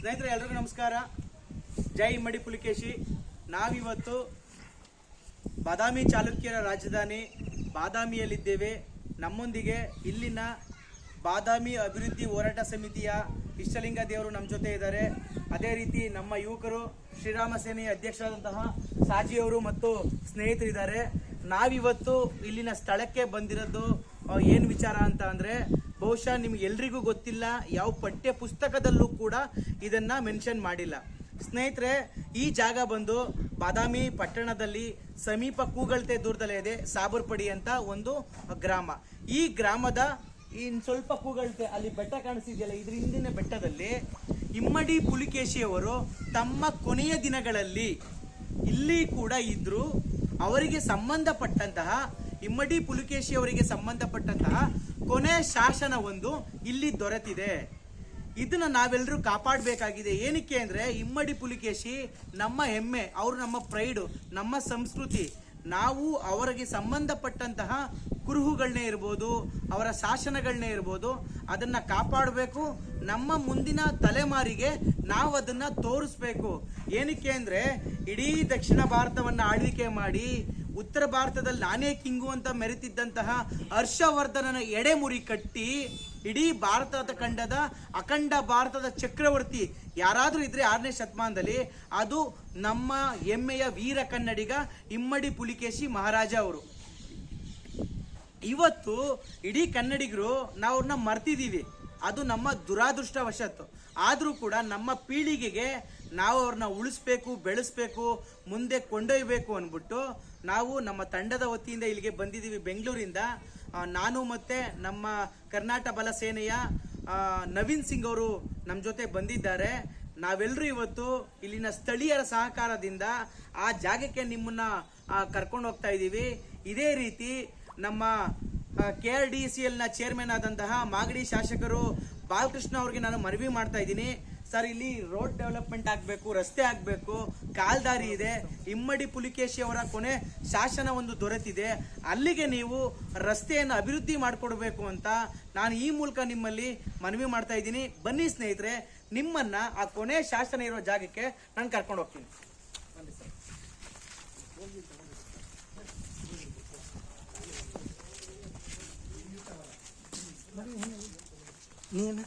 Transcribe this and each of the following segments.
ಸ್ನೇಹಿತರೆ, ಎಲ್ರಿಗೂ ನಮಸ್ಕಾರ. ಜೈ ಮಡಿ ಪುಲಿಕೇಶಿ. ನಾವಿವತ್ತು ಬಾದಾಮಿ ಚಾಲುಕ್ಯರ ರಾಜಧಾನಿ ಬಾದಾಮಿಯಲ್ಲಿದ್ದೇವೆ. ನಮ್ಮೊಂದಿಗೆ ಇಲ್ಲಿನ ಬಾದಾಮಿ ಅಭಿವೃದ್ಧಿ ಹೋರಾಟ ಸಮಿತಿಯ ಇಷ್ಟಲಿಂಗ ದೇವರು ನಮ್ಮ ಜೊತೆ ಇದ್ದಾರೆ. ಅದೇ ರೀತಿ ನಮ್ಮ ಯುವಕರು, ಶ್ರೀರಾಮ ಸೇನೆಯ ಅಧ್ಯಕ್ಷರಾದಂತಹ ಸಾಜಿಯವರು ಮತ್ತು ಸ್ನೇಹಿತರಿದ್ದಾರೆ ನಾವಿವತ್ತು ಇಲ್ಲಿನ ಸ್ಥಳಕ್ಕೆ ಬಂದಿರೋದು ಏನು ವಿಚಾರ ಅಂತ ಅಂದರೆ, ಬಹುಶಃ ನಿಮ್ಗೆ ಎಲ್ರಿಗೂ ಗೊತ್ತಿಲ್ಲ, ಯಾವ ಪಠ್ಯ ಪುಸ್ತಕದಲ್ಲೂ ಕೂಡ ಇದನ್ನು ಮೆನ್ಷನ್ ಮಾಡಿಲ್ಲ. ಸ್ನೇಹಿತರೆ, ಈ ಜಾಗ ಬಂದು ಬಾದಾಮಿ ಪಟ್ಟಣದಲ್ಲಿ ಸಮೀಪ ಕೂಗಳತೆ ದೂರದಲ್ಲೇ ಇದೆ, ಸಾಬರ್ಪಡಿ ಅಂತ ಒಂದು ಗ್ರಾಮ. ಈ ಗ್ರಾಮದ ಇನ್ ಸ್ವಲ್ಪ ಕೂಗಳತೆ, ಅಲ್ಲಿ ಬೆಟ್ಟ ಕಾಣಿಸಿದೆಯಲ್ಲ, ಇದ್ರ ಹಿಂದಿನ ಬೆಟ್ಟದಲ್ಲಿ ಇಮ್ಮಡಿ ಪುಲಿಕೇಶಿಯವರು ತಮ್ಮ ಕೊನೆಯ ದಿನಗಳಲ್ಲಿ ಇಲ್ಲಿ ಕೂಡ ಇದ್ರು, ಅವರಿಗೆ ಸಂಬಂಧಪಟ್ಟಂತಹ, ಇಮ್ಮಡಿ ಪುಲಿಕೇಶಿ ಅವರಿಗೆ ಸಂಬಂಧಪಟ್ಟಂತಹ ಕೊನೆ ಒಂದು ಇಲ್ಲಿ ದೊರೆತಿದೆ. ಇದನ್ನ ನಾವೆಲ್ಲರೂ ಕಾಪಾಡಬೇಕಾಗಿದೆ. ಏನಕ್ಕೆ ಅಂದ್ರೆ, ಇಮ್ಮಡಿ ಪುಲಿಕೇಶಿ ನಮ್ಮ ಹೆಮ್ಮೆ, ಅವರು ನಮ್ಮ ಪ್ರೈಡು ನಮ್ಮ ಸಂಸ್ಕೃತಿ. ನಾವು ಅವರಿಗೆ ಸಂಬಂಧಪಟ್ಟಂತಹ ಕುರುಹುಗಳನ್ನೇ ಇರ್ಬೋದು, ಅವರ ಶಾಸನಗಳನ್ನೇ ಇರ್ಬೋದು, ಅದನ್ನು ಕಾಪಾಡಬೇಕು. ನಮ್ಮ ಮುಂದಿನ ತಲೆಮಾರಿಗೆ ನಾವು ಅದನ್ನು ತೋರಿಸ್ಬೇಕು. ಏನಕ್ಕೆ ಅಂದರೆ, ಇಡೀ ದಕ್ಷಿಣ ಭಾರತವನ್ನು ಆಳ್ವಿಕೆ ಮಾಡಿ, ಉತ್ತರ ಭಾರತದಲ್ಲಿ ನಾನೇ ಕಿಂಗು ಅಂತ ಮೆರೆತಿದ್ದಂತಹ ಹರ್ಷವರ್ಧನನ ಎಡೆಮುರಿ ಕಟ್ಟಿ, ಇಡೀ ಭಾರತದ ಖಂಡದ ಅಖಂಡ ಭಾರತದ ಚಕ್ರವರ್ತಿ ಯಾರಾದರೂ ಇದ್ರೆ ಆರನೇ ಶತಮಾನದಲ್ಲಿ, ಅದು ನಮ್ಮ ಹೆಮ್ಮೆಯ ವೀರ ಕನ್ನಡಿಗ ಇಮ್ಮಡಿ ಪುಲಿಕೇಶಿ ಮಹಾರಾಜ ಅವರು. ಇವತ್ತು ಇಡೀ ಕನ್ನಡಿಗರು ನಾವು ಅವ್ರನ್ನ ಮರ್ತಿದ್ದೀವಿ ಅದು ನಮ್ಮ ದುರಾದೃಷ್ಟವಶತ್ತು ಆದರೂ ಕೂಡ ನಮ್ಮ ಪೀಳಿಗೆಗೆ ನಾವು ಅವ್ರನ್ನ ಉಳಿಸ್ಬೇಕು, ಬೆಳೆಸ್ಬೇಕು, ಮುಂದೆ ಕೊಂಡೊಯ್ಯಬೇಕು ಅಂದ್ಬಿಟ್ಟು ನಾವು ನಮ್ಮ ತಂಡದ ವತಿಯಿಂದ ಇಲ್ಲಿಗೆ ಬಂದಿದ್ದೀವಿ ಬೆಂಗಳೂರಿಂದ. ನಾನು ಮತ್ತು ನಮ್ಮ ಕರ್ನಾಟಕ ಬಲ ಸೇನೆಯ ನವೀನ್ ಸಿಂಗ್ ಅವರು ನಮ್ಮ ಜೊತೆ ಬಂದಿದ್ದಾರೆ. ನಾವೆಲ್ಲರೂ ಇವತ್ತು ಇಲ್ಲಿನ ಸ್ಥಳೀಯರ ಸಹಕಾರದಿಂದ ಆ ಜಾಗಕ್ಕೆ ನಿಮ್ಮನ್ನ ಕರ್ಕೊಂಡು ಹೋಗ್ತಾ ಇದ್ದೀವಿ ಇದೇ ರೀತಿ ನಮ್ಮ ಕೆ ಆರ್ ಡಿ ಸಿ ಎಲ್ನ ಚೇರ್ಮನ್ ಆದಂತಹ ಮಾಗಡಿ ಶಾಸಕರು ಬಾಲಕೃಷ್ಣ ಅವ್ರಿಗೆ ನಾನು ಮನವಿ ಮಾಡ್ತಾ ಇದ್ದೀನಿ. ಸರ್, ಇಲ್ಲಿ ರೋಡ್ ಡೆವಲಪ್ಮೆಂಟ್ ಆಗಬೇಕು, ರಸ್ತೆ ಆಗಬೇಕು, ಕಾಲ್ದಾರಿ ಇದೆ. ಇಮ್ಮಡಿ ಪುಲಿಕೇಶಿ ಅವರ ಕೊನೆ ಶಾಸನ ಒಂದು ದೊರೆತಿದೆ. ಅಲ್ಲಿಗೆ ನೀವು ರಸ್ತೆಯನ್ನು ಅಭಿವೃದ್ಧಿ ಮಾಡಿಕೊಡ್ಬೇಕು ಅಂತ ನಾನು ಈ ಮೂಲಕ ನಿಮ್ಮಲ್ಲಿ ಮನವಿ ಮಾಡ್ತಾ ಇದ್ದೀನಿ. ಬನ್ನಿ ಸ್ನೇಹಿತರೆ, ನಿಮ್ಮನ್ನ ಆ ಕೊನೆ ಶಾಸನ ಇರೋ ಜಾಗಕ್ಕೆ ನಾನು ಕರ್ಕೊಂಡು ಹೋಗ್ತೀನಿ. ನೀನು?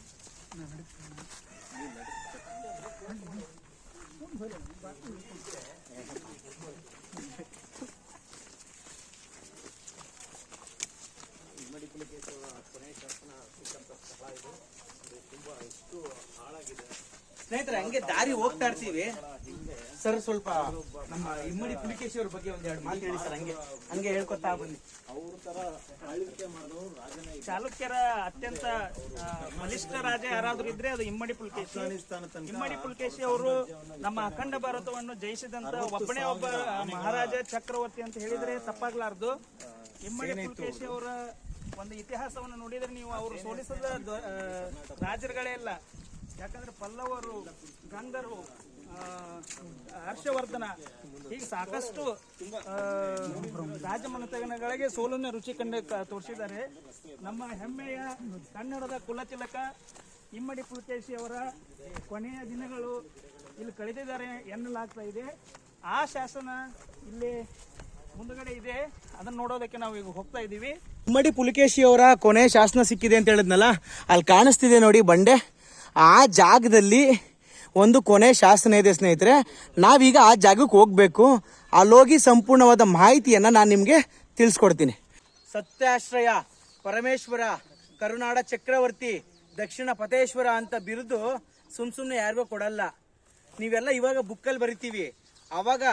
ಸ್ನೇಹಿತರೆ ಹಂಗೆ ದಾರಿ ಹೋಗ್ತಾ ಇರ್ತೀವಿ. ಸರ್ ಸ್ವಲ್ಪ ನಮ್ಮ ಇಮ್ಮಡಿ ಪುಲಿಕೇಶಿ ಬಗ್ಗೆ ಒಂದ್ ಎರಡು ಮಾತು ಹೇಳಿ ಸರ್ ಹಂಗೆ ಹಂಗೆ ಹೇಳ್ಕೊತಾ ಬನ್ನಿ. ಚಾಲುಕ್ಯರ ಅತ್ಯಂತ ಬಲಿಷ್ಠ ರಾಜ ಯಾರಾದ್ರೂ ಇದ್ರೆ ಅದು ಇಮ್ಮಡಿ ಪುಲ್ಕೇಶಿ. ಇಮ್ಮಡಿ ಪುಲ್ಕೇಶಿ ಅವರು ನಮ್ಮ ಅಖಂಡ ಭಾರತವನ್ನು ಜಯಿಸಿದಂತ ಒಬ್ಬನೇ ಒಬ್ಬ ಮಹಾರಾಜ ಚಕ್ರವರ್ತಿ ಅಂತ ಹೇಳಿದ್ರೆ ತಪ್ಪಾಗ್ಲಾರ್ದು. ಇಮ್ಮಡಿ ಪುಲ್ಕೇಶಿ ಅವರ ಒಂದು ಇತಿಹಾಸವನ್ನು ನೋಡಿದ್ರೆ ನೀವು ಅವರು ಸೋಲಿಸದ ರಾಜರುಗಳೇ ಇಲ್ಲ ಯಾಕಂದ್ರೆ ಪಲ್ಲವರು ಗಂಗರು ಆ, ಹರ್ಷವರ್ಧನ ಈಗ ಸಾಕಷ್ಟು ರಾಜಮನೆತನಗಳಿಗೆ ಸೋಲನ್ನ ರುಚಿ ಕಂಡು ತೋರಿಸಿದ್ದಾರೆ. ನಮ್ಮ ಹೆಮ್ಮೆಯ ಕನ್ನಡದ ಕುಲತಿಲಕ ಇಮ್ಮಡಿ ಪುಲಕೇಶಿ ಅವರ ಕೊನೆಯ ದಿನಗಳು ಇಲ್ಲಿ ಕಳೆದಿದ್ದಾರೆ ಎನ್ನಲಾಗ್ತಾ ಇದೆ. ಆ ಶಾಸನ ಇಲ್ಲಿ ಮುಂದುಗಡೆ ಇದೆ. ಅದನ್ನ ನೋಡೋದಕ್ಕೆ ನಾವು ಈಗ ಹೋಗ್ತಾ ಇದ್ದೀವಿ. ಇಮ್ಮಡಿ ಪುಲಕೇಶಿ ಅವರ ಕೊನೆ ಶಾಸನ ಸಿಕ್ಕಿದೆ ಅಂತ ಹೇಳಿದ್ನಲ್ಲ, ಅಲ್ಲಿ ಕಾಣಿಸ್ತಿದೆ ನೋಡಿ ಬಂಡೆ. ಆ ಜಾಗದಲ್ಲಿ ಒಂದು ಕೊನೆ ಶಾಸನ ಇದೆ, ಸ್ನೇಹಿತರೆ. ನಾವೀಗ ಆ ಜಾಗಕ್ಕೆ ಹೋಗ್ಬೇಕು. ಅಲ್ಲೋಗಿ ಸಂಪೂರ್ಣವಾದ ಮಾಹಿತಿಯನ್ನ ನಾನು ನಿಮಗೆ ತಿಳಿಸ್ಕೊಡ್ತೀನಿ. ಸತ್ಯಾಶ್ರಯ, ಪರಮೇಶ್ವರ, ಕರುನಾಡ ಚಕ್ರವರ್ತಿ, ದಕ್ಷಿಣ ಪತೇಶ್ವರ ಅಂತ ಬಿರುದು ಸುಮ್ ಸುಮ್ಮನೆ ಯಾರಿಗೂ ಕೊಡಲ್ಲ. ನೀವೆಲ್ಲ ಇವಾಗ ಬುಕ್ಕಲ್ಲಿ ಬರಿತೀವಿ. ಅವಾಗ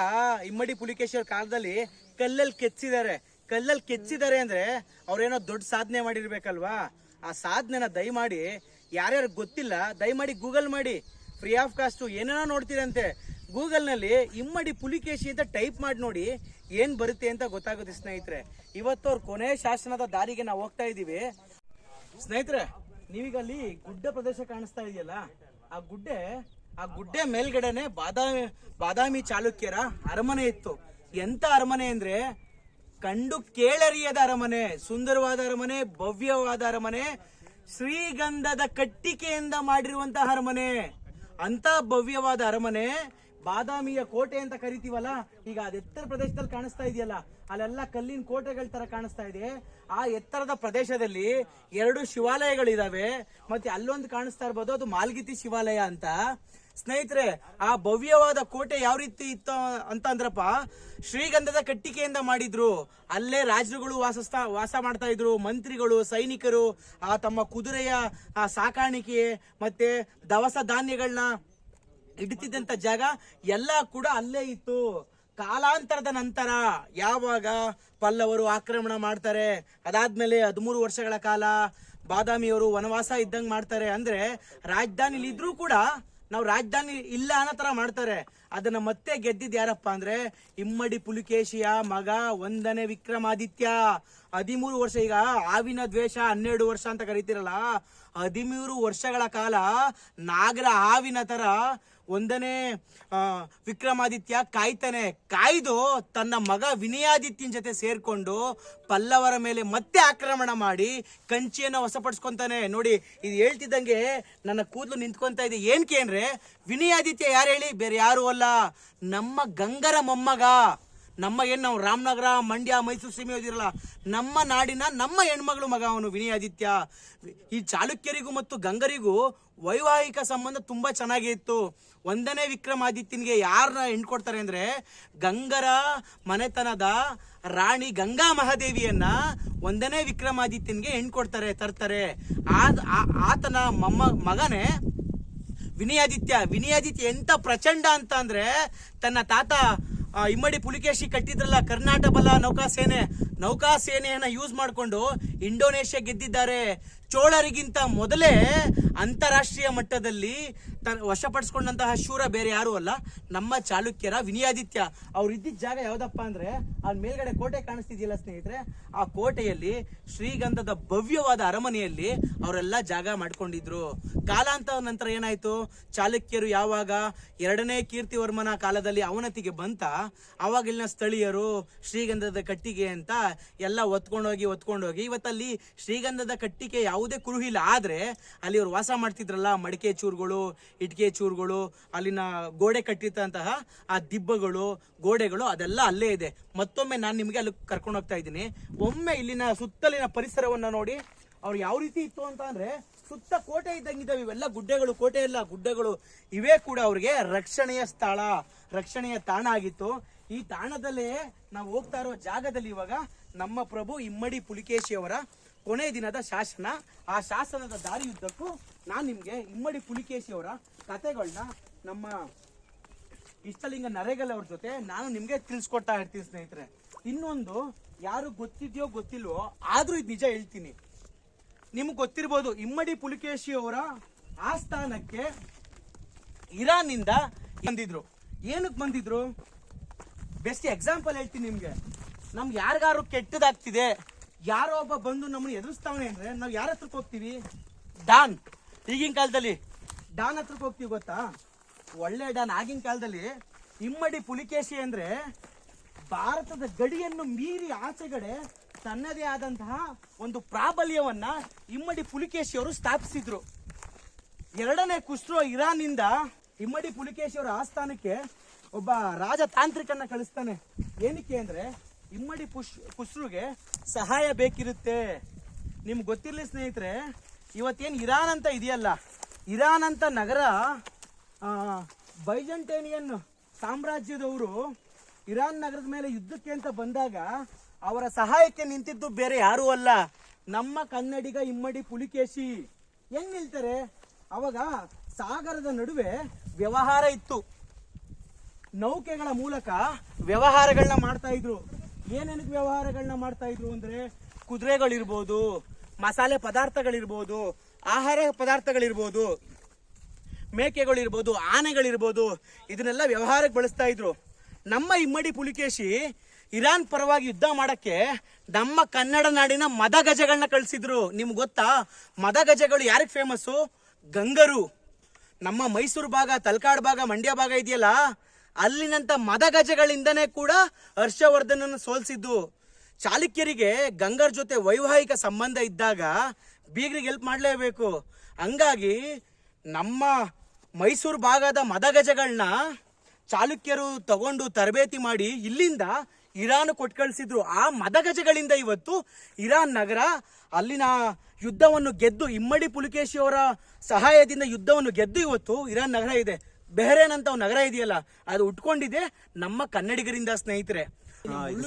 ಇಮ್ಮಡಿ ಪುಲಿಕೇಶ್ವರ ಕಾಲದಲ್ಲಿ ಕಲ್ಲಲ್ಲಿ ಕೆಚ್ಚಿದ್ದಾರೆ. ಕಲ್ಲಲ್ಲಿ ಕೆಚ್ಚಿದ್ದಾರೆ ಅಂದ್ರೆ ಅವ್ರೇನೋ ದೊಡ್ಡ ಸಾಧನೆ ಮಾಡಿರ್ಬೇಕಲ್ವಾ? ಆ ಸಾಧನೆನ ದಯಮಾಡಿ ಯಾರ್ಯಾರು ಗೊತ್ತಿಲ್ಲ, ದಯಮಾಡಿ ಗೂಗಲ್ ಮಾಡಿ. ಫ್ರೀ ಆಫ್ ಕಾಸ್ಟು ಏನೇನೋ ನೋಡ್ತೀರಂತೆ. ಗೂಗಲ್ನಲ್ಲಿ ಇಮ್ಮಡಿ ಪುಲಿಕೇಶಿ ಅಂತ ಟೈಪ್ ಮಾಡಿ ನೋಡಿ ಏನು ಬರುತ್ತೆ ಅಂತ ಗೊತ್ತಾಗುತ್ತೆ ಸ್ನೇಹಿತರೆ. ಇವತ್ತು ಅವ್ರ ಕೊನೆ ಶಾಸನದ ದಾರಿಗೆ ನಾವು ಹೋಗ್ತಾ ಇದ್ದೀವಿ ಸ್ನೇಹಿತರೆ ನೀವೀಗ ಅಲ್ಲಿ ಗುಡ್ಡ ಪ್ರದೇಶ ಕಾಣಿಸ್ತಾ ಇದೆಯಲ್ಲ? ಆ ಗುಡ್ಡೆ ಆ ಗುಡ್ಡೆ ಮೇಲ್ಗಡೆನೆ ಬಾದಾಮಿ ಬಾದಾಮಿ ಚಾಲುಕ್ಯರ ಅರಮನೆ ಇತ್ತು. ಎಂತ ಅರಮನೆ ಅಂದ್ರೆ ಕಂಡು ಕೇಳರಿಯದ ಅರಮನೆ, ಸುಂದರವಾದ ಅರಮನೆ, ಭವ್ಯವಾದ ಅರಮನೆ, ಶ್ರೀಗಂಧದ ಕಟ್ಟಿಕೆಯಿಂದ ಮಾಡಿರುವಂತಹ ಅರಮನೆ. ಅಂತ ಭವ್ಯವಾದ ಅರಮನೆ ಬಾದಾಮಿಯ ಕೋಟೆ ಅಂತ ಕರಿತೀವಲ್ಲ, ಈಗ ಅದ್ ಎತ್ತರ ಪ್ರದೇಶದಲ್ಲಿ ಕಾಣಿಸ್ತಾ ಇದೆಯಲ್ಲ, ಅಲ್ಲೆಲ್ಲ ಕಲ್ಲಿನ ಕೋಟೆಗಳ ತರ ಕಾಣಿಸ್ತಾ ಇದೆ. ಆ ಎತ್ತರದ ಪ್ರದೇಶದಲ್ಲಿ ಎರಡು ಶಿವಾಲಯಗಳಿದಾವೆ. ಮತ್ತೆ ಅಲ್ಲೊಂದು ಕಾಣಿಸ್ತಾ ಇರ್ಬೋದು, ಅದು ಮಾಲ್ಗಿತಿ ಶಿವಾಲಯ ಅಂತ. ಸ್ನೇಹಿತರೆ, ಆ ಭವ್ಯವಾದ ಕೋಟೆ ಯಾವ ರೀತಿ ಇತ್ತು ಅಂತ ಅಂದ್ರಪ್ಪ, ಶ್ರೀಗಂಧದ ಕಟ್ಟಿಗೆಯಿಂದ ಮಾಡಿದ್ರು. ಅಲ್ಲೇ ರಾಜರುಗಳು ವಾಸಸ್ತಾ ವಾಸ ಮಾಡ್ತಾ ಇದ್ರು, ಮಂತ್ರಿಗಳು, ಸೈನಿಕರು, ಆ ತಮ್ಮ ಕುದುರೆಯ ಸಾಕಾಣಿಕೆ, ಮತ್ತೆ ದವಸ ಧಾನ್ಯಗಳನ್ನ ಇಡ್ತಿದ್ದಂತ ಜಾಗ ಎಲ್ಲ ಕೂಡ ಅಲ್ಲೇ ಇತ್ತು. ಕಾಲಾಂತರದ ನಂತರ ಯಾವಾಗ ಪಲ್ಲವರು ಆಕ್ರಮಣ ಮಾಡ್ತಾರೆ, ಅದಾದ್ಮೇಲೆ ಹದಿಮೂರು ವರ್ಷಗಳ ಕಾಲ ಬಾದಾಮಿಯವರು ವನವಾಸ ಇದ್ದಂಗೆ ಮಾಡ್ತಾರೆ. ಅಂದ್ರೆ ರಾಜಧಾನಿಲಿ ಇದ್ರೂ ಕೂಡ ನಾವು ರಾಜಧಾನಿ ಇಲ್ಲ ಅನ್ನೋ ತರ ಮಾಡ್ತಾರೆ. ಅದನ್ನ ಮತ್ತೆ ಗೆದ್ದಿದ್ ಯಾರಪ್ಪ ಅಂದ್ರೆ ಇಮ್ಮಡಿ ಪುಲಿಕೇಶಿಯ ಮಗ ಒಂದನೇ ವಿಕ್ರಮಾದಿತ್ಯ. ಹದಿಮೂರು ವರ್ಷ, ಈಗ ಆವಿನ ದ್ವೇಷ ಹನ್ನೆರಡು ವರ್ಷ ಅಂತ ಕರಿತೀರಲ್ಲ, ಹದಿಮೂರು ವರ್ಷಗಳ ಕಾಲ ನಾಗರ ಹಾವಿನ ತರ ಒಂದನೇ ವಿಕ್ರಮಾದಿತ್ಯ ಕಾಯ್ತಾನೆ. ಕಾಯ್ದು ತನ್ನ ಮಗ ವಿನಯಾದಿತ್ಯನ ಜೊತೆ ಸೇರಿಕೊಂಡು ಪಲ್ಲವರ ಮೇಲೆ ಮತ್ತೆ ಆಕ್ರಮಣ ಮಾಡಿ ಕಂಚಿಯನ್ನು ವಶಪಡಿಸ್ಕೊಂತಾನೆ. ನೋಡಿ, ಇದು ಹೇಳ್ತಿದ್ದಂಗೆ ನನ್ನ ಕೂದಲು ನಿಂತ್ಕೊತಾ ಇದೆ. ಏನ್ಕೆ ಅಂದ್ರೆ ವಿನಯಾದಿತ್ಯ ಯಾರು ಹೇಳಿ? ಬೇರೆ ಯಾರು ಅಲ್ಲ. ನಮ್ಮ ಗಂಗರ ಮೊಮ್ಮಗ. ನಮ್ಮ ಏನು ನಾವು ರಾಮನಗರ, ಮಂಡ್ಯ, ಮೈಸೂರು ಸೀಮೆ ಓದಿರಲ್ಲ ನಮ್ಮ ನಾಡಿನ ನಮ್ಮ ಹೆಣ್ಮಗಳು ಮಗ ಅವನು ವಿನಯಾದಿತ್ಯ ಈ ಚಾಲುಕ್ಯರಿಗೂ ಮತ್ತು ಗಂಗರಿಗೂ ವೈವಾಹಿಕ ಸಂಬಂಧ ತುಂಬಾ ಚೆನ್ನಾಗಿ ಇತ್ತು. ಒಂದನೇ ವಿಕ್ರಮಾದಿತ್ಯನಿಗೆ ಯಾರನ್ನ ಹೆಣ್ಣು ಕೊಡ್ತಾರೆ ಅಂದ್ರೆ ಗಂಗರ ಮನೆತನದ ರಾಣಿ ಗಂಗಾ ಮಹಾದೇವಿಯನ್ನ ಒಂದನೇ ವಿಕ್ರಮಾದಿತ್ಯನಿಗೆ ಹೆಣ್ಣು ಕೊಡ್ತಾರೆ, ತರ್ತಾರೆ. ಆದ ಆತನ ಮಮ್ಮ, ಮಗನೇ ವಿನಯಾದಿತ್ಯ ವಿನಯಾದಿತ್ಯ ಎಂತ ಪ್ರಚಂಡ ಅಂತ ಅಂದರೆ ತನ್ನ ತಾತ ಇಮ್ಮಡಿ ಪುಲಿಕೇಶಿ ಕಟ್ಟಿದ್ರಲ್ಲ ಕರ್ನಾಟಕ ಬಲ ನೌಕಾಸೇನೆ ನೌಕಾಸೇನೆಯನ್ನ ಯೂಸ್ ಮಾಡಿಕೊಂಡು ಇಂಡೋನೇಷ್ಯಾ ಗೆದ್ದಿದ್ದಾರೆ. ಚೋಳರಿಗಿಂತ ಮೊದಲೇ ಅಂತಾರಾಷ್ಟ್ರೀಯ ಮಟ್ಟದಲ್ಲಿ ತ ವಶಪಡಿಸ್ಕೊಂಡಂತಹ ಶೂರ ಬೇರೆ ಯಾರು ಅಲ್ಲ, ನಮ್ಮ ಚಾಲುಕ್ಯರ ವಿನಯಾದಿತ್ಯ. ಅವ್ರ ಇದ್ದಿದ್ದ ಜಾಗ ಯಾವ್ದಪ್ಪ ಅಂದ್ರೆ ಅಲ್ಲಿ ಮೇಲ್ಗಡೆ ಕೋಟೆ ಕಾಣಿಸ್ತಿದ್ಯಲ್ಲ ಸ್ನೇಹಿತರೆ, ಆ ಕೋಟೆಯಲ್ಲಿ ಶ್ರೀಗಂಧದ ಭವ್ಯವಾದ ಅರಮನೆಯಲ್ಲಿ ಅವರೆಲ್ಲ ಜಾಗ ಮಾಡ್ಕೊಂಡಿದ್ರು. ಕಾಲಾಂತ ನಂತರ ಏನಾಯ್ತು? ಚಾಲುಕ್ಯರು ಯಾವಾಗ ಎರಡನೇ ಕೀರ್ತಿವರ್ಮನ ಕಾಲದಲ್ಲಿ ಅವನತಿಗೆ ಬಂತ ಅವಾಗ ಇಲ್ಲಿನ ಸ್ಥಳೀಯರು ಶ್ರೀಗಂಧದ ಕಟ್ಟಿಗೆ ಅಂತ ಎಲ್ಲ ಒತ್ಕೊಂಡೋಗಿ ಒತ್ಕೊಂಡೋಗಿ, ಇವತ್ತಲ್ಲಿ ಶ್ರೀಗಂಧದ ಕಟ್ಟಿಗೆ ಯಾವುದೇ ಕುರುಹಿಲ್ಲ, ಆದ್ರೆ ಅಲ್ಲಿ ಅವರು ವಾಸ ಮಾಡ್ತಿದ್ರಲ್ಲ, ಮಡಿಕೆ ಚೂರುಗಳು, ಇಟ್ಕೆ ಚೂರುಗಳು, ಅಲ್ಲಿನ ಗೋಡೆ ಕಟ್ಟಿದಂತಹ ಆ ದಿಬ್ಬಗಳು, ಗೋಡೆಗಳು, ಅದೆಲ್ಲ ಅಲ್ಲೇ ಇದೆ. ಮತ್ತೊಮ್ಮೆ ನಾನು ನಿಮಗೆ ಅಲ್ಲಿ ಕರ್ಕೊಂಡು ಹೋಗ್ತಾ ಇದ್ದೀನಿ. ಒಮ್ಮೆ ಇಲ್ಲಿನ ಸುತ್ತಲಿನ ಪರಿಸರವನ್ನ ನೋಡಿ, ಅವ್ರು ಯಾವ ರೀತಿ ಇತ್ತು ಅಂತ ಅಂದರೆ ಸುತ್ತ ಕೋಟೆ ಇದ್ದಂಗಿದ್ದಾವೆ ಇವೆಲ್ಲ ಗುಡ್ಡೆಗಳು, ಕೋಟೆ ಎಲ್ಲ ಗುಡ್ಡೆಗಳು. ಇವೇ ಕೂಡ ಅವ್ರಿಗೆ ರಕ್ಷಣೆಯ ಸ್ಥಳ, ರಕ್ಷಣೆಯ ತಾಣ ಆಗಿತ್ತು. ಈ ತಾಣದಲ್ಲೇ ನಾವು ಹೋಗ್ತಾ ಇರೋ ಜಾಗದಲ್ಲಿ ಇವಾಗ ನಮ್ಮ ಪ್ರಭು ಇಮ್ಮಡಿ ಪುಲಿಕೇಶಿ ಅವರ ಕೊನೆ ದಿನದ ಶಾಸನ. ಆ ಶಾಸನದ ದಾರಿಯುದ್ದಕ್ಕೂ ನಾನು ನಿಮಗೆ ಇಮ್ಮಡಿ ಪುಲಿಕೇಶಿಯವರ ಕತೆಗಳನ್ನ ನಮ್ಮ ಇಷ್ಟಲಿಂಗ ನರೇಗಲ್ ಅವ್ರ ಜೊತೆ ನಾನು ನಿಮಗೆ ತಿಳಿಸ್ಕೊಡ್ತಾ ಇರ್ತೀನಿ ಸ್ನೇಹಿತರೆ. ಇನ್ನೊಂದು ಯಾರು ಗೊತ್ತಿದೆಯೋ ಗೊತ್ತಿಲ್ವೋ ಆದರೂ ಇದು ನಿಜ ಹೇಳ್ತೀನಿ. ನಿಮ್ಗೆ ಗೊತ್ತಿರ್ಬೋದು ಇಮ್ಮಡಿ ಪುಲಿಕೇಶಿ ಅವರ ಆಸ್ಥಾನಕ್ಕೆ ಇರಾನಿಂದ ಬಂದಿದ್ರು. ಏನಕ್ಕೆ ಬಂದಿದ್ರು? ಬೆಸ್ಟ್ ಎಕ್ಸಾಂಪಲ್ ಹೇಳ್ತೀನಿ ನಿಮಗೆ. ನಮ್ಗೆ ಯಾರಿಗಾರು ಕೆಟ್ಟದಾಗ್ತಿದೆ ಯಾರೋ ಒಬ್ಬ ಬಂದು ನಮ್ಮನ್ನ ಎದುರಿಸ್ತಾವನೆ ಅಂದ್ರೆ ನಾವು ಯಾರ ಹತ್ರಕ್ಕೆ ಹೋಗ್ತೀವಿ? ಡಾನ್. ಈಗಿನ ಕಾಲದಲ್ಲಿ. ಡಾನ್ ಹತ್ರಕ್ಕೆ ಹೋಗ್ತೀವಿ ಗೊತ್ತಾ? ಒಳ್ಳೆ ಡಾನ್. ಆಗಿನ ಕಾಲದಲ್ಲಿ ಇಮ್ಮಡಿ ಪುಲಿಕೇಶಿ ಅಂದ್ರೆ ಭಾರತದ ಗಡಿಯನ್ನು ಮೀರಿ ಆಚೆಗಡೆ ತನ್ನದೇ ಆದಂತಹ ಒಂದು ಪ್ರಾಬಲ್ಯವನ್ನ ಇಮ್ಮಡಿ ಪುಲಿಕೇಶಿ ಅವರು ಸ್ಥಾಪಿಸಿದ್ರು. ಎರಡನೇ ಕುಸ್ರೋ ಇರಾನ್ನಿಂದ ಇಮ್ಮಡಿ ಪುಲಿಕೇಶಿ ಅವರ ಆಸ್ಥಾನಕ್ಕೆ ಒಬ್ಬ ರಾಜತಾಂತ್ರಿಕನ್ನ ಕಳಿಸ್ತಾನೆ. ಏನಕ್ಕೆ ಅಂದ್ರೆ ಇಮ್ಮಡಿ ಪುಷ್ ಕುಸ್ರುಗೆ ಸಹಾಯ ಬೇಕಿರುತ್ತೆ. ನಿಮ್ಗೆ ಗೊತ್ತಿರಲಿ ಸ್ನೇಹಿತರೆ, ಇವತ್ತೇನು ಇರಾನ್ ಅಂತ ಇದೆಯಲ್ಲ, ಇರಾನ್ ಅಂತ ನಗರ ಬೈಜಂಟೇನಿಯನ್ ಸಾಮ್ರಾಜ್ಯದವರು ಇರಾನ್ ನಗರದ ಮೇಲೆ ಯುದ್ಧಕ್ಕೆ ಅಂತ ಬಂದಾಗ ಅವರ ಸಹಾಯಕ್ಕೆ ನಿಂತಿದ್ದು ಬೇರೆ ಯಾರೂ ಅಲ್ಲ. ನಮ್ಮ ಕನ್ನಡಿಗ ಇಮ್ಮಡಿ ಪುಲಿಕೇಶಿ. ಹೆಂಗ್ ನಿಲ್ತಾರೆ? ಅವಾಗ ಸಾಗರದ ನಡುವೆ ವ್ಯವಹಾರ ಇತ್ತು. ನೌಕೆಗಳ ಮೂಲಕ ವ್ಯವಹಾರಗಳನ್ನ ಮಾಡ್ತಾ ಇದ್ರು. ಏನೇನಕ್ಕೆ ವ್ಯವಹಾರಗಳನ್ನ ಮಾಡ್ತಾ ಇದ್ರು ಅಂದ್ರೆ ಕುದುರೆಗಳಿರ್ಬೋದು, ಮಸಾಲೆ ಪದಾರ್ಥಗಳಿರ್ಬೋದು, ಆಹಾರ ಪದಾರ್ಥಗಳಿರ್ಬೋದು, ಮೇಕೆಗಳಿರ್ಬೋದು, ಆನೆಗಳಿರ್ಬೋದು, ಇದನ್ನೆಲ್ಲ ವ್ಯವಹಾರಕ್ಕೆ ಬಳಸ್ತಾ ಇದ್ರು. ನಮ್ಮ ಇಮ್ಮಡಿ ಪುಲಿಕೇಶಿ ಇರಾನ್ ಪರವಾಗಿ ಯುದ್ಧ ಮಾಡಕ್ಕೆ ನಮ್ಮ ಕನ್ನಡ ನಾಡಿನ ಮದಗಜಗಳನ್ನ ಕಳಿಸಿದ್ರು. ನಿಮ್ಗೆ ಗೊತ್ತಾ? ಮದಗಜಗಳು ಯಾರಿಗೆ ಫೇಮಸ್ಸು ಗಂಗರು. ನಮ್ಮ ಮೈಸೂರು ಭಾಗ, ತಲಕಾಡು ಭಾಗ, ಮಂಡ್ಯ ಭಾಗ ಇದೆಯಲ್ಲ? ಅಲ್ಲಿನಂತ ಮದಗಜಗಳಿಂದನೇ ಕೂಡ ಹರ್ಷವರ್ಧನನ್ನು ಸೋಲಿಸಿದ್ದು. ಚಾಲುಕ್ಯರಿಗೆ ಗಂಗರ್ ಜೊತೆ ವೈವಾಹಿಕ ಸಂಬಂಧ ಇದ್ದಾಗ ಬೀಗರಿಗೆ ಹೆಲ್ಪ್ ಮಾಡಲೇಬೇಕು. ಹಂಗಾಗಿ ನಮ್ಮ ಮೈಸೂರು ಭಾಗದ ಮದಗಜಗಳನ್ನ ಚಾಲುಕ್ಯರು ತಗೊಂಡು ತರಬೇತಿ ಮಾಡಿ ಇಲ್ಲಿಂದ ಇರಾನ್ ಕೊಟ್ಟು ಕಳಿಸಿದ್ರು ಆ ಮದಗಜಗಳಿಂದ ಇವತ್ತು ಇರಾನ್ ನಗರ ಅಲ್ಲಿನ ಯುದ್ಧವನ್ನು ಗೆದ್ದು, ಇಮ್ಮಡಿ ಪುಲಿಕೇಶಿ ಅವರ ಸಹಾಯದಿಂದ ಯುದ್ಧವನ್ನು ಗೆದ್ದು ಇವತ್ತು ಇರಾನ್ ನಗರ ಇದೆ. ಬೆಹರೇನ್ ಅಂತ ಒಂದು ನಗರ ಇದೆಯಲ್ಲ ಅದು ಉಟ್ಕೊಂಡಿದೆ ನಮ್ಮ ಕನ್ನಡಿಗರಿಂದ ಸ್ನೇಹಿತರೆ.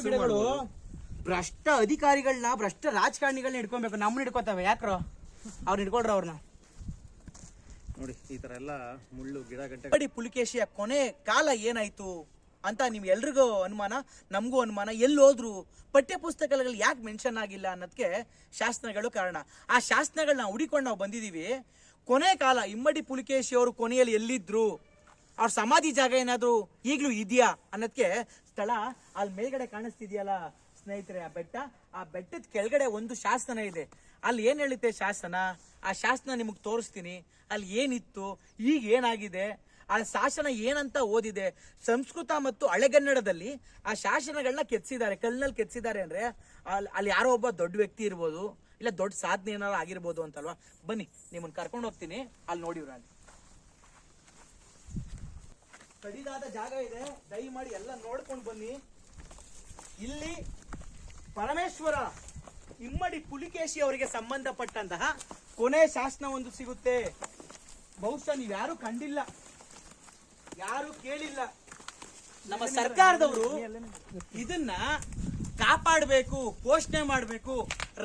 ಗಿಡಗಳು ಭ್ರಷ್ಟ ಅಧಿಕಾರಿಗಳನ್ನ ಭ್ರಷ್ಟ ರಾಜಕಾರಣಿಗಳನ್ನ ಹಿಡ್ಕೊಬೇಕು. ನಮ್ಮನ್ನ ಹಿಡ್ಕೋತಾವೆ ಯಾಕ್ರೋ? ಅವ್ರು ಹಿಡ್ಕೊಳ್ರ ಅವ್ರನ್ನ ನೋಡಿ ಈ ತರ ಎಲ್ಲ ಮುಳ್ಳು ಗಿಡ ಗಂಟೆ ಕಡಿ ಪುಲಿಕೇಶಿಯ ಕೊನೆ ಕಾಲ ಏನಾಯ್ತು ಅಂತ ನಿಮ್ ಎಲ್ರಿಗೂ ಅನುಮಾನ ನಮಗೂ ಅನುಮಾನ. ಎಲ್ಲಿ ಹೋದ್ರು ಪಠ್ಯ ಪುಸ್ತಕಗಳಲ್ಲಿ ಯಾಕೆ ಮೆನ್ಷನ್ ಆಗಿಲ್ಲ ಅನ್ನೋದಕ್ಕೆ ಶಾಸನಗಳು ಕಾರಣ. ಆ ಶಾಸನಗಳನ್ನ ಹುಡಿಕೊಂಡು ನಾವು ಬಂದಿದೀವಿ ಕೊನೆ ಕಾಲ ಇಮ್ಮಡಿ ಪುಲಿಕೇಶಿ ಅವರು ಕೊನೆಯಲ್ಲಿ ಎಲ್ಲಿದ್ರು? ಅವ್ರ ಸಮಾಧಿ ಜಾಗ ಏನಾದರೂ ಈಗಲೂ ಇದೆಯಾ ಅನ್ನೋದಕ್ಕೆ ಸ್ಥಳ ಅಲ್ಲಿ ಮೇಲ್ಗಡೆ ಕಾಣಿಸ್ತಿದೆಯಲ್ಲ ಸ್ನೇಹಿತರೆ, ಆ ಬೆಟ್ಟ? ಆ ಬೆಟ್ಟದ ಕೆಳಗಡೆ ಒಂದು ಶಾಸನ ಇದೆ. ಅಲ್ಲಿ ಏನು ಹೇಳುತ್ತೆ ಶಾಸನ? ಆ ಶಾಸನ ನಿಮಗೆ ತೋರಿಸ್ತೀನಿ. ಅಲ್ಲಿ ಏನಿತ್ತು? ಈಗ ಏನಾಗಿದೆ? ಆ ಶಾಸನ ಏನಂತ ಓದಿದೆ? ಸಂಸ್ಕೃತ ಮತ್ತು ಹಳೆಗನ್ನಡದಲ್ಲಿ ಆ ಶಾಸನಗಳನ್ನ ಕೆತ್ತಿಸಿದ್ದಾರೆ ಕಲ್ಲಿನಲ್ಲಿ ಕೆತ್ತಿಸಿದ್ದಾರೆ ಅಂದ್ರೆ ಅಲ್ಲಿ ಅಲ್ಲಿ ಯಾರೋ ಒಬ್ಬ ದೊಡ್ಡ ವ್ಯಕ್ತಿ ಇರ್ಬೋದು, ಇಲ್ಲ ದೊಡ್ಡ ಸಾಧನೆ ಏನಾರು ಆಗಿರ್ಬೋದು ಅಂತಲ್ವಾ? ಬನ್ನಿ ನಿಮ್ಮನ್ನು ಕರ್ಕೊಂಡು ಹೋಗ್ತೀನಿ. ಅಲ್ಲಿ ನೋಡಿವ್ರ ಕಡಿದಾದ ಜಾಗ ಇದೆ. ದಯಮಾಡಿ ಎಲ್ಲ ನೋಡ್ಕೊಂಡು ಬನ್ನಿ. ಇಲ್ಲಿ ಪರಮೇಶ್ವರ ಇಮ್ಮಡಿ ಪುಲಿಕೇಶಿ ಅವರಿಗೆ ಸಂಬಂಧಪಟ್ಟಂತಹ ಕೊನೆ ಶಾಸನ ಒಂದು ಸಿಗುತ್ತೆ. ಬಹುಶಃ ನೀವು ಯಾರು ಕಂಡಿಲ್ಲ. ಯಾರು ಕೇಳಿಲ್ಲ. ನಮ್ಮ ಸರ್ಕಾರದವರು ಇದನ್ನ ಕಾಪಾಡಬೇಕು ಪೋಷಣೆ ಮಾಡಬೇಕು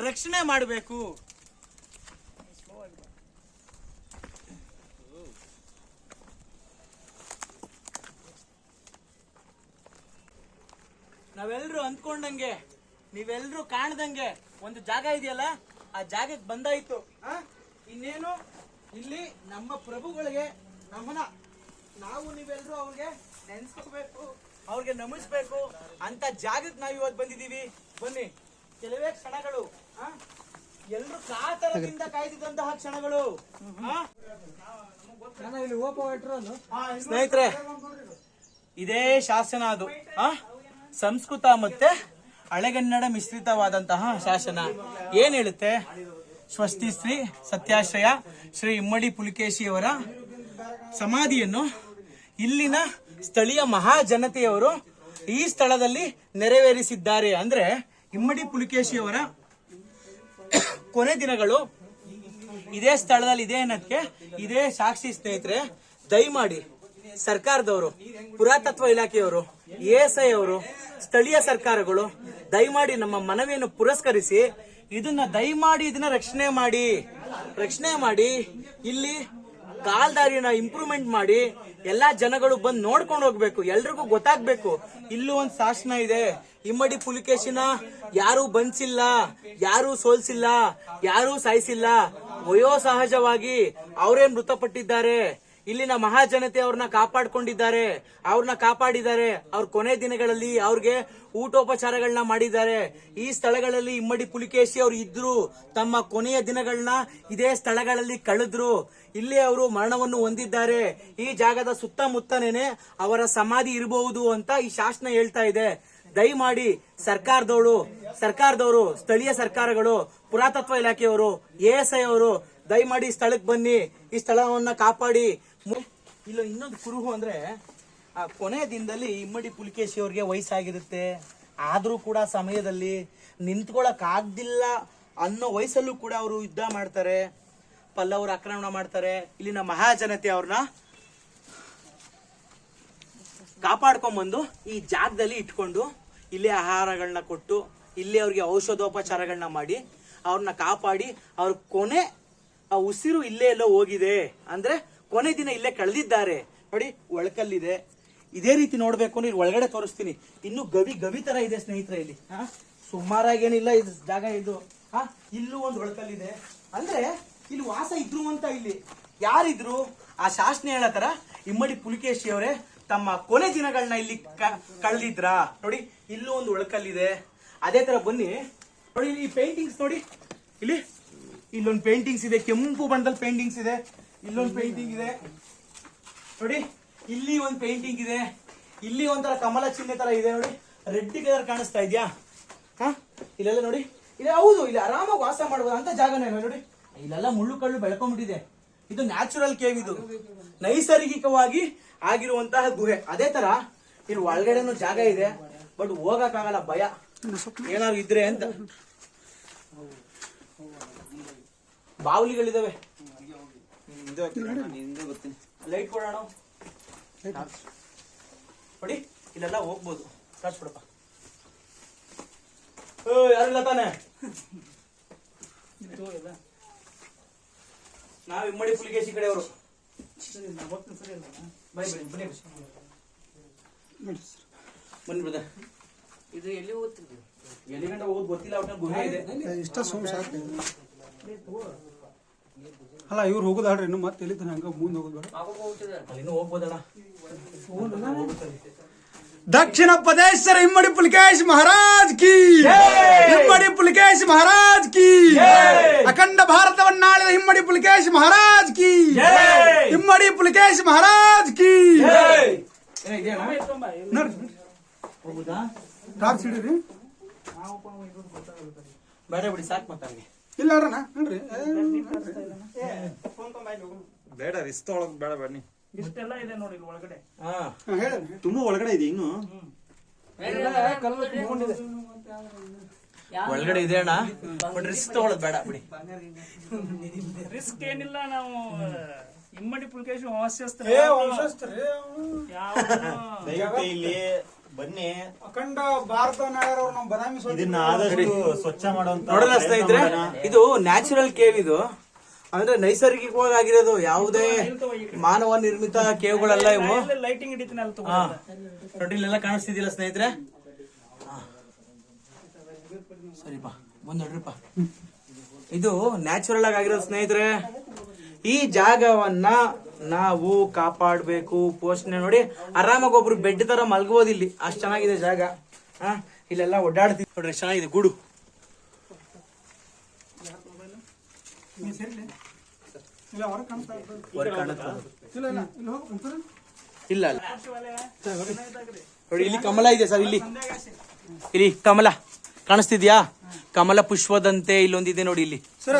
ರಕ್ಷಣೆ ಮಾಡಬೇಕು. ನಾವೆಲ್ಲರೂ ಅಂದ್ಕೊಂಡಂಗೆ ನೀವೆಲ್ಲರೂ ಕಾಣ್ದಂಗೆ ಒಂದು ಜಾಗ ಇದೆಯಲ್ಲ ಆ ಜಾಗಕ್ಕೆ ಬಂದಾಯ್ತು. ಆ? ಇನ್ನೇನು? ಇಲ್ಲಿ ನಮ್ಮ ಪ್ರಭುಗಳಿಗೆ ನಮನ. ನಾವು ನೀವೆಲ್ರು ಅವ್ರಿಗೆ ನೆನ್ಸ್ಕೋಬೇಕು ಅವ್ರಿಗೆ ನಮಿಸ್ಬೇಕು ಅಂತ ಜಾಗಕ್ಕೆ ನಾವು ಇವತ್ತು ಬಂದಿದೀವಿ ಬನ್ನಿ. ಕೆಲವೇ ಕ್ಷಣಗಳು ಎಲ್ಲರೂ ಕಾತರದಿಂದ ಕಾಯ್ದಿದ್ದಂತಹ ಕ್ಷಣಗಳು? ಸ್ನೇಹಿತರೆ ಇದೇ ಶಾಸನ ಅದು. ಆ? ಸಂಸ್ಕೃತ ಮತ್ತೆ ಹಳೆಗನ್ನಡ ಮಿಶ್ರಿತವಾದಂತಹ ಶಾಸನ. ಏನ್ ಹೇಳುತ್ತೆ? ಸ್ವಸ್ತಿ ಶ್ರೀ ಸತ್ಯಾಶ್ರಯ ಶ್ರೀ ಇಮ್ಮಡಿ ಪುಲಿಕೇಶಿಯವರ ಸಮಾಧಿಯನ್ನು ಇಲ್ಲಿನ ಸ್ಥಳೀಯ ಮಹಾಜನತೆಯವರು ಈ ಸ್ಥಳದಲ್ಲಿ ನೆರವೇರಿಸಿದ್ದಾರೆ. ಅಂದ್ರೆ ಇಮ್ಮಡಿ ಪುಲಿಕೇಶಿಯವರ ಕೊನೆ ದಿನಗಳು ಇದೇ ಸ್ಥಳದಲ್ಲಿ ಇದೆ ಅನ್ನೋದಕ್ಕೆ ಇದೇ ಸಾಕ್ಷಿ ಸ್ನೇಹಿತರೆ, ದಯಮಾಡಿ ಸರ್ಕಾರದವರು, ಪುರಾತತ್ವ ಇಲಾಖೆಯವರು ಎಎಸ್ಐ ಅವರು, ಸ್ಥಳೀಯ ಸರ್ಕಾರಗಳು, ದಯಮಾಡಿ ನಮ್ಮ ಮನವಿಯನ್ನು ಪುರಸ್ಕರಿಸಿ ಇದನ್ನ ದಯಮಾಡಿ ಇದನ್ನ ರಕ್ಷಣೆ ಮಾಡಿ ರಕ್ಷಣೆ ಮಾಡಿ, ಇಲ್ಲಿ ಕಾಲ್ದಾರಿನ ಇಂಪ್ರೂವ್ಮೆಂಟ್ ಮಾಡಿ ಎಲ್ಲಾ ಜನಗಳು ಬಂದು ನೋಡ್ಕೊಂಡು ಹೋಗ್ಬೇಕು, ಎಲ್ರಿಗೂ ಗೊತ್ತಾಗ್ಬೇಕು, ಇಲ್ಲೂ ಒಂದು ಶಾಸನ ಇದೆ, ಇಮ್ಮಡಿ ಪುಲಿಕೇಶಿನ ಯಾರು ಬನ್ಸಿಲ್ಲ ಯಾರು ಸೋಲ್ಸಿಲ್ಲ, ಯಾರು ಸಾಯಿಸಿಲ್ಲ, ವಯೋ ಸಹಜವಾಗಿ ಅವರೇ ಮೃತಪಟ್ಟಿದ್ದಾರೆ. ಇಲ್ಲಿನ ಮಹಾಜನತೆ ಅವ್ರನ್ನ ಕಾಪಾಡ್ಕೊಂಡಿದ್ದಾರೆ. ಅವ್ರನ್ನ ಕಾಪಾಡಿದ್ದಾರೆ. ಅವ್ರ ಕೊನೆ ದಿನಗಳಲ್ಲಿ ಅವ್ರಿಗೆ ಊಟೋಪಚಾರಗಳನ್ನ ಮಾಡಿದ್ದಾರೆ. ಈ ಸ್ಥಳಗಳಲ್ಲಿ ಇಮ್ಮಡಿ ಪುಲಿಕೇಶಿ ಅವರು ಇದ್ರು. ತಮ್ಮ ಕೊನೆಯ ದಿನಗಳನ್ನ ಇದೇ ಸ್ಥಳಗಳಲ್ಲಿ ಕಳೆದ್ರು. ಇಲ್ಲಿ ಅವರು ಮರಣವನ್ನು ಹೊಂದಿದ್ದಾರೆ. ಈ ಜಾಗದ ಸುತ್ತಮುತ್ತನೇನೆ ಅವರ ಸಮಾಧಿ ಇರಬಹುದು ಅಂತ ಈ ಶಾಸನ ಹೇಳ್ತಾ ಇದೆ. ದಯಮಾಡಿ ಸರ್ಕಾರದವರು ಸರ್ಕಾರದವರು, ಸ್ಥಳೀಯ ಸರ್ಕಾರಗಳು, ಪುರಾತತ್ವ ಇಲಾಖೆಯವರು ಎಎಸ್ಐ ಅವರು ದಯಮಾಡಿ ಸ್ಥಳಕ್ಕೆ ಬನ್ನಿ. ಈ ಸ್ಥಳವನ್ನ ಕಾಪಾಡಿ. ಇಲ್ಲ ಇನ್ನೊಂದು ಕುರುಹು ಅಂದ್ರೆ, ಆ ಕೊನೆ ದಿನದಲ್ಲಿ ಇಮ್ಮಡಿ ಪುಲಿಕೇಶಿ ಅವ್ರಿಗೆ ವಯಸ್ಸಾಗಿರುತ್ತೆ. ಆದ್ರೂ ಕೂಡ ಸಮಯದಲ್ಲಿ ನಿಂತ್ಕೊಳಕ್ ಆಗ್ದಿಲ್ಲ ಅನ್ನೋ ವಯಸ್ಸಲ್ಲೂ ಕೂಡ ಅವರು ಯುದ್ಧ ಮಾಡ್ತಾರೆ. ಪಲ್ಲವರು ಆಕ್ರಮಣ ಮಾಡ್ತಾರೆ. ಇಲ್ಲಿನ ಮಹಾಜನತೆ ಅವ್ರನ್ನ ಕಾಪಾಡ್ಕೊಂಬಂದು ಈ ಜಾಗದಲ್ಲಿ ಇಟ್ಕೊಂಡು ಇಲ್ಲೇ ಆಹಾರಗಳನ್ನ ಕೊಟ್ಟು, ಇಲ್ಲಿ ಅವ್ರಿಗೆ ಔಷಧೋಪಚಾರಗಳನ್ನ ಮಾಡಿ ಅವ್ರನ್ನ ಕಾಪಾಡಿ, ಅವ್ರ ಕೊನೆ ಆ ಉಸಿರು ಇಲ್ಲೇ ಎಲ್ಲೋ ಹೋಗಿದೆ. ಅಂದ್ರೆ ಕೊನೆ ದಿನ ಇಲ್ಲೇ ಕಳೆದಿದ್ದಾರೆ. ನೋಡಿ, ಒಳಕಲ್ಲಿದೆ. ಇದೇ ರೀತಿ ನೋಡ್ಬೇಕು ಅಂದ್ರೆ ಒಳಗಡೆ ತೋರಿಸ್ತೀನಿ. ಇನ್ನು ಗವಿ ಗವಿ ತರ ಇದೆ ಸ್ನೇಹಿತರೆ ಇಲ್ಲಿ. ಹಾ, ಸುಮಾರಾಗೇನಿಲ್ಲ ಇದು ಜಾಗ ಇದು. ಹಾ, ಇಲ್ಲೂ ಒಂದು ಒಳಕಲ್ಲಿದೆ. ಅಂದ್ರೆ ಇಲ್ಲಿ ವಾಸ ಇದ್ರು ಅಂತ ಇಲ್ಲಿ. ಯಾರಿದ್ರು? ಆ ಶಾಸನ ಹೇಳತರ ಇಮ್ಮಡಿ ಪುಲಿಕೇಶಿ ಅವರೇ ತಮ್ಮ ಕೊನೆ ದಿನಗಳನ್ನ ಇಲ್ಲಿ ಕಳೆದಿದ್ರ? ನೋಡಿ, ಇಲ್ಲೂ ಒಂದು ಒಳಕಲ್ಲಿದೆ. ಅದೇ ತರ ಬನ್ನಿ. ನೋಡಿ, ಈ ಪೇಂಟಿಂಗ್ಸ್ ನೋಡಿ. ಇಲ್ಲಿ, ಇಲ್ಲೊಂದು ಪೇಂಟಿಂಗ್ಸ್ ಇದೆ. ಕೆಂಪು ಬಣ್ಣದಲ್ಲಿ ಪೇಂಟಿಂಗ್ಸ್ ಇದೆ. ಇಲ್ಲೊಂದು ಪೇಂಟಿಂಗ್ ಇದೆ. ನೋಡಿ, ಇಲ್ಲಿ ಒಂದು ಪೇಂಟಿಂಗ್ ಇದೆ. ಇಲ್ಲಿ ಒಂಥರ ಕಮಲ ಚಿಹ್ನೆ ತರ ಇದೆ ನೋಡಿ. ರೆಡ್ ಕಲರ್ ಕಾಣಿಸ್ತಾ ಇದೆಯಾ? ಹಾ? ಇಲ್ಲೆಲ್ಲ ನೋಡಿ. ಇಲ್ಲಿ ಹೌದು, ಇಲ್ಲಿ ಆರಾಮಾಗಿ ವಾಸ ಮಾಡಬಹುದು ಅಂತ ಜಾಗನೇ ನೋಡಿ. ಇಲ್ಲೆಲ್ಲ ಮುಳ್ಳು ಕಳ್ಳು ಬೆಳ್ಕೊಂಡ್ಬಿಟ್ಟಿದೆ. ಇದು ನ್ಯಾಚುರಲ್ ಕೇವ್ ಇದು. ನೈಸರ್ಗಿಕವಾಗಿ ಆಗಿರುವಂತಹ ಗುಹೆ. ಅದೇ ತರ ಇಲ್ಲಿ ಒಳಗಡೆನೂ ಜಾಗ ಇದೆ. ಬಟ್ ಹೋಗಕ್ಕಾಗಲ್ಲ, ಭಯ. ಏನಾದ್ರು ಇದ್ರೆ ಅಂತ. ಬಾವುಲಿಗಳಿದಾವೆ. ಲೈಟ್ ಕೊಡೋಣ ನೋಡಿ ಇಲ್ಲೆಲ್ಲ ಹೋಗ್ಬೋದು. ಕಾಸು ಬಿಡಪ್ಪ. ಏ, ಯಾರಿಲ್ಲ ತಾನೆ? ನಾವ್ ಇಮ್ಮಡಿ ಪುಲಿಕೇಶಿ ಕಡೆಯವರು. ಬನ್ನಿ ಬನ್ನಿ ಬನ್ನಿ ಬನ್ನಿ. ಬ್ರದರ್ ಇದು ಎಲ್ಲಿ ಓದ್ತಿದ್ವಿ ಎಲ್ಲಿ ಗಂಟ ಹೋಗೋದು ಗೊತ್ತಿಲ್ಲ ಅವ್ರ ಗುಹೆ ಇದೆ. ಇಷ್ಟ ಸುಮ್ ಸಾಕು. ಅಲ್ಲ ಇವ್ರು ಹೋಗುದಾಡ್ರಿ ಇನ್ನು ಮತ್ತೆ ಎಲ್ಲಿ ಹಂಗ ಮುಂದೆ ಹೋಗುದು ಬೇಡ. ದಕ್ಷಿಣ ಪದೇಶ್ವರ ಇಮ್ಮಡಿ ಪುಲಿಕೇಶ್ ಮಹಾರಾಜ್ ಕಿ ಇಮ್ಮಡಿ ಪುಲಿಕೇಶ್ ಮಹಾರಾಜ್ ಕಿ ಅಖಂಡ ಭಾರತವನ್ನಾಳಿದ ಇಮ್ಮಡಿ ಪುಲಿಕೇಶ್ ಮಹಾರಾಜ್ ಕಿ ಇಮ್ಮಡಿ ಪುಲಿಕೇಶ್ ಮಹಾರಾಜ್ ಕಿ ನೋಡಿ ಹೋಗುದಾ? ಬೇಡ ಬಿಡಿ ಸಾಕು ಮತ್ತೆ ಇಲ್ಲ ಅಣ್ಣ. ನೋಡ್ರಿ ಬೇಡ ರಿಸ್ಕ್ ತೊಗೊಳಕ್ ಬೇಡ ಬನ್ನಿ. ಇಷ್ಟೆಲ್ಲ ಇದೆ ನೋಡಿ ಇಲ್ಲಿ ಒಳಗಡೆ. ಹಾ. ಹೇಳಿ ತುಂಬಾ ಒಳಗಡೆ ಇದೆ ಇನ್ನು. ಒಳಗಡೆ ಇದೆ ಅಣ್ಣ ಬಟ್ ರಿಸ್ಕ್ ತಗೊಳ್ಳೋದು ಬೇಡ ಬಿಡಿ. ರಿಸ್ಕ್ ಏನಿಲ್ಲ ನಾವು ಇಮ್ಮಡಿ ಪುಲ್ಕೇಶ್ ವಂಶಸ್ತ್ರ ಇಲ್ಲಿ ಬನ್ನಿ. ಅಖಂಡ ಭಾರತ ನಾಯರವ್ರು ನಮ್ಮ ಬದಾಮಿ ಇದನ್ನ ಆದಷ್ಟು ಸ್ವಚ್ಛ ಮಾಡುವಂತ ಸ್ನೇಹಿತರೆ ಇದು ನ್ಯಾಚುರಲ್ ಕೇವ್ ಇದು. ಅಂದ್ರೆ ನೈಸರ್ಗಿಕವಾಗಿ ಆಗಿರೋದು ಯಾವುದೇ ಮಾನವ ನಿರ್ಮಿತ ಕೇವ್ಗಳೆಲ್ಲ ಇವು. ಲೈಟಿಂಗ್ ನೋಡಿ ಇಲ್ಲೆಲ್ಲ ಕಾಣಿಸ್ತಿದ್ದಿಲ್ಲ ಸ್ನೇಹಿತರೆ? ಹಾ. ಸರಿಪಾ ಇದು ನ್ಯಾಚುರಲ್ ಆಗಿ ಆಗಿರೋದು ಸ್ನೇಹಿತರೆ. ಈ ಜಾಗವನ್ನ ನಾವು ಕಾಪಾಡಬೇಕು ಪೋಷಣೆ ನೋಡಿ. ಆರಾಮಾಗಿ ಒಬ್ರು ಬೆಡ್ ತರ ಮಲ್ಗಬಹುದು ಇಲ್ಲಿ. ಅಷ್ಟ್ ಚೆನ್ನಾಗಿದೆ ಜಾಗ. ಹಾ ಇಲ್ಲೆಲ್ಲ ಓಡಾಡ್ತೀವಿ ನೋಡ್ರಿ ಚೆನ್ನಾಗಿದೆ ಗುಡು. ಇಲ್ಲ ನೋಡಿ ಇಲ್ಲಿ ಕಮಲ ಇದೆ ಸರ್ ಇಲ್ಲಿ. ಇಲ್ಲಿ ಕಮಲ. ಕಾಣಿಸ್ತಿದ್ಯಾ? ಕಮಲ ಪುಷ್ಪದಂತೆ ಇಲ್ಲೊಂದಿದೆ ನೋಡಿ ಇಲ್ಲಿ. ಸರ.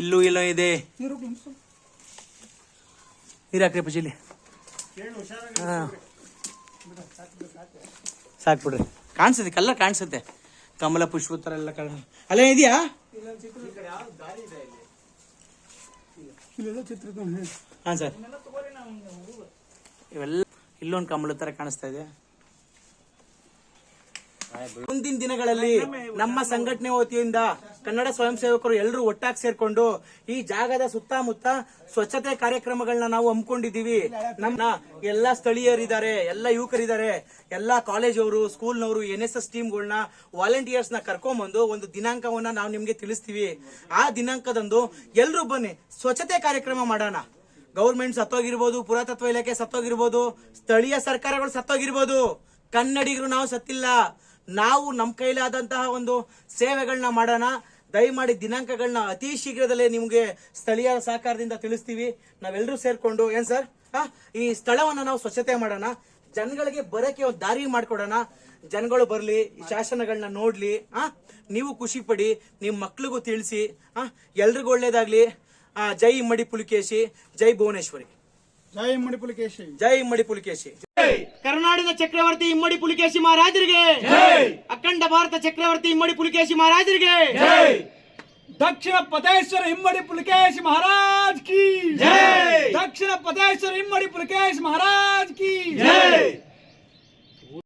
ಇಲ್ಲೂ ಇಲ್ಲೋ ಇದೆ ನೀರು ಕುಂತ್ರು. ನೀರ್ ಹಾಕ್ರಿ ಪೂಜೆಲಿ. ಹಾ. ಸಾಕ್ ಬಿಡ್ರಿ ಕಾಣಿಸುತ್ತೆ ಕಲ್ಲರ್ ಕಾಣಿಸುತ್ತೆ. ಕಮಲ ಪುಷ್ಪ ಥರ ಎಲ್ಲ ಕಾಣ ಅಲ್ಲೇ ಇದೆಯಾ? ಹಾಂ, ಸರ್. ಇವೆಲ್ಲ ಇಲ್ಲೊಂದು ಕಮಲ ತರ ಕಾಣಿಸ್ತಾ ಇದೆ. ಮುಂದಿನ ದಿನಗಳಲ್ಲಿ ನಮ್ಮ ಸಂಘಟನೆ ವತಿಯಿಂದ ಕನ್ನಡ ಸ್ವಯಂ ಸೇವಕರು ಎಲ್ಲರೂ ಒಟ್ಟಾಗಿ ಸೇರ್ಕೊಂಡು ಈ ಜಾಗದ ಸುತ್ತಮುತ್ತ ಸ್ವಚ್ಛತೆ ಕಾರ್ಯಕ್ರಮಗಳನ್ನ ನಾವು ಹಮ್ಮಿಕೊಂಡಿದ್ದೀವಿ. ನಮ್ಮ ಎಲ್ಲಾ ಸ್ಥಳೀಯರಿದ್ದಾರೆ, ಎಲ್ಲ ಯುವಕರಿದ್ದಾರೆ, ಎಲ್ಲಾ ಕಾಲೇಜವರು, ಸ್ಕೂಲ್ನವರು ಎನ್ ಎಸ್ ಎಸ್ ಟೀಮ್ಗಳನ್ನ ವಾಲಂಟಿಯರ್ಸ್ನ ಕರ್ಕೊಂಡ್ಬಂದು ಒಂದು ದಿನಾಂಕವನ್ನ ನಾವು ನಿಮ್ಗೆ ತಿಳಿಸ್ತೀವಿ. ಆ ದಿನಾಂಕದಂದು ಎಲ್ಲರೂ ಬನ್ನಿ, ಸ್ವಚ್ಛತೆ ಕಾರ್ಯಕ್ರಮ ಮಾಡೋಣ. ಗೌರ್ಮೆಂಟ್ ಸತ್ತೋಗಿರ್ಬೋದು, ಪುರಾತತ್ವ ಇಲಾಖೆ ಸತ್ತೋಗಿರ್ಬೋದು, ಸ್ಥಳೀಯ ಸರ್ಕಾರಗಳು ಸತ್ತೋಗಿರ್ಬೋದು, ಕನ್ನಡಿಗರು ನಾವು ಸತ್ತಿಲ್ಲ. ನಾವು ನಮ್ಮ ಕೈಲಾದಂತಹ ಒಂದು ಸೇವೆಗಳನ್ನ ಮಾಡೋಣ. ದಯಮಾಡಿ ದಿನಾಂಕಗಳನ್ನ ಅತಿ ಶೀಘ್ರದಲ್ಲೇ ನಿಮಗೆ ಸ್ಥಳೀಯ ಸಹಕಾರದಿಂದ ತಿಳಿಸ್ತೀವಿ. ನಾವೆಲ್ಲರೂ ಸೇರ್ಕೊಂಡು ಏನ್ ಸರ್? ಆ, ಈ ಸ್ಥಳವನ್ನ ನಾವು ಸ್ವಚ್ಛತೆ ಮಾಡೋಣ. ಜನಗಳಿಗೆ ಬರಕ್ಕೆ ಒಂದು ದಾರಿ ಮಾಡ್ಕೊಡೋಣ. ಜನಗಳು ಬರಲಿ ಈ ಶಾಸನಗಳನ್ನ ನೋಡಲಿ ಆ ನೀವು ಖುಷಿ ಪಡಿ ನಿಮ್ಮ ಮಕ್ಳಿಗೂ ತಿಳಿಸಿ ಆ ಎಲ್ರಿಗೂ ಒಳ್ಳೇದಾಗ್ಲಿ. ಆ, ಜೈ ಮಡಿ ಪುಲಿಕೇಶಿ ಜೈ ಭುವನೇಶ್ವರಿ. ಜೈ ಮಡಿ ಪುಲಿಕೇಶಿ. ಜೈ ಮಡಿ ಪುಲಿಕೇಶಿ. ಕರ್ನಾಟಕದ ಚಕ್ರವರ್ತಿ ಇಮ್ಮಡಿ ಪುಲಿಕೇಶಿ ಮಹಾರಾಜರಿಗೆ. ಅಖಂಡ ಭಾರತ ಚಕ್ರವರ್ತಿ ಇಮ್ಮಡಿ ಪುಲಿಕೇಶಿ ಮಹಾರಾಜರಿಗೆ. ದಕ್ಷಿಣ ಪದೇಶ್ವರ ಇಮ್ಮಡಿ ಪುಲಿಕೇಶ್ ಮಹಾರಾಜ್ ಕಿ. ದಕ್ಷಿಣ ಪದೇಶ್ವರ ಇಮ್ಮಡಿ ಪುಲಿಕೇಶ್ ಮಹಾರಾಜ್ ಕಿ.